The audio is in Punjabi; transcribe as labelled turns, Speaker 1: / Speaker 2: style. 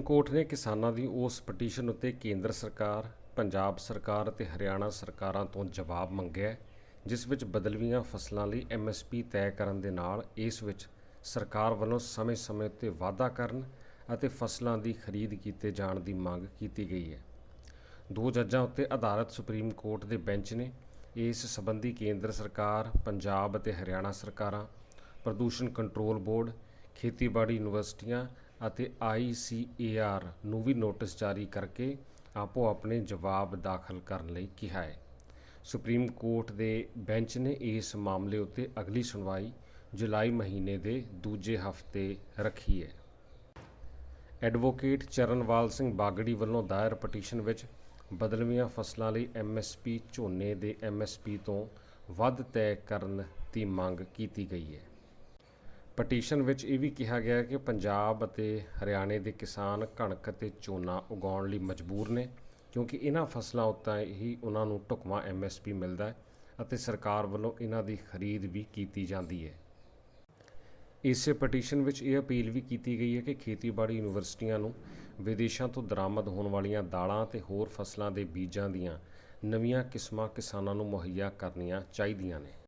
Speaker 1: ਕੋਰਟ ਨੇ ਕਿਸਾਨਾਂ ਦੀ ਉਸ ਪਟੀਸ਼ਨ ਉੱਤੇ ਕੇਂਦਰ ਸਰਕਾਰ, ਪੰਜਾਬ ਸਰਕਾਰ ਅਤੇ ਹਰਿਆਣਾ ਸਰਕਾਰਾਂ ਤੋਂ ਜਵਾਬ ਮੰਗਿਆ ਜਿਸ ਵਿੱਚ ਬਦਲਵੀਆਂ ਫਸਲਾਂ ਲਈ ਐਮਐਸਪੀ ਤੈਅ ਕਰਨ ਦੇ ਨਾਲ ਇਸ ਵਿੱਚ ਸਰਕਾਰ ਵੱਲੋਂ ਸਮੇਂ-ਸਮੇਂ ਉੱਤੇ ਵਾਅਦਾ ਕਰਨ ਅਤੇ ਫਸਲਾਂ ਦੀ ਖਰੀਦ ਕੀਤੇ ਜਾਣ ਦੀ ਮੰਗ ਕੀਤੀ ਗਈ ਹੈ। ਦੋ ਜੱਜਾਂ ਉੱਤੇ ਆਧਾਰਿਤ ਸੁਪਰੀਮ ਕੋਰਟ ਦੇ ਬੈਂਚ ਨੇ ਇਸ ਸੰਬੰਧੀ ਕੇਂਦਰ ਸਰਕਾਰ, ਪੰਜਾਬ ਅਤੇ ਹਰਿਆਣਾ ਸਰਕਾਰਾਂ, ਪ੍ਰਦੂਸ਼ਣ ਕੰਟਰੋਲ ਬੋਰਡ, ਖੇਤੀਬਾੜੀ ਯੂਨੀਵਰਸਿਟੀਆਂ ਅਤੇ ਆਈਸੀਏਆਰ ਨੂੰ ਵੀ ਨੋਟਿਸ ਜਾਰੀ ਕਰਕੇ ਆਪੋ ਆਪਣੇ ਜਵਾਬ ਦਾਖਲ ਕਰਨ ਲਈ ਕਿਹਾ ਹੈ। ਸੁਪਰੀਮ ਕੋਰਟ ਦੇ ਬੈਂਚ ਨੇ ਇਸ ਮਾਮਲੇ ਉੱਤੇ ਅਗਲੀ ਸੁਣਵਾਈ ਜੁਲਾਈ ਮਹੀਨੇ ਦੇ ਦੂਜੇ ਹਫ਼ਤੇ ਰੱਖੀ ਹੈ। ਐਡਵੋਕੇਟ ਚਰਨਵਾਲ ਸਿੰਘ ਬਾਗੜੀ ਵੱਲੋਂ ਦਾਇਰ ਪਟੀਸ਼ਨ ਵਿੱਚ ਬਦਲਵੀਆਂ ਫਸਲਾਂ ਲਈ ਐਮਐਸਪੀ ਝੋਨੇ ਦੇ ਐਮਐਸਪੀ ਤੋਂ ਵੱਧ ਤੈਅ ਕਰਨ ਦੀ ਮੰਗ ਕੀਤੀ ਗਈ ਹੈ। ਪਟੀਸ਼ਨ ਵਿੱਚ ਇਹ ਵੀ ਕਿਹਾ ਗਿਆ ਕਿ ਪੰਜਾਬ ਅਤੇ ਹਰਿਆਣੇ ਦੇ ਕਿਸਾਨ ਕਣਕ ਅਤੇ ਝੋਨਾ ਉਗਾਉਣ ਲਈ ਮਜਬੂਰ ਨੇ, ਕਿਉਂਕਿ ਇਹਨਾਂ ਫਸਲਾਂ ਉੱਤੇ ਹੀ ਉਹਨਾਂ ਨੂੰ ਢੁਕਵਾਂ ਐਮਐਸਪੀ ਮਿਲਦਾ ਹੈ ਅਤੇ ਸਰਕਾਰ ਵੱਲੋਂ ਇਹਨਾਂ ਦੀ ਖਰੀਦ ਵੀ ਕੀਤੀ ਜਾਂਦੀ ਹੈ। ਇਸੇ ਪਟੀਸ਼ਨ ਵਿੱਚ ਇਹ ਅਪੀਲ ਵੀ ਕੀਤੀ ਗਈ ਹੈ ਕਿ ਖੇਤੀਬਾੜੀ ਯੂਨੀਵਰਸਿਟੀਆਂ ਨੂੰ ਵਿਦੇਸ਼ਾਂ ਤੋਂ ਦਰਾਮਦ ਹੋਣ ਵਾਲੀਆਂ ਦਾਲਾਂ ਤੇ ਹੋਰ ਫਸਲਾਂ ਦੇ ਬੀਜਾਂ ਦੀਆਂ ਨਵੀਆਂ ਕਿਸਮਾਂ ਕਿਸਾਨਾਂ ਨੂੰ ਮੁਹੱਈਆ ਕਰਨੀਆਂ ਚਾਹੀਦੀਆਂ ਨੇ।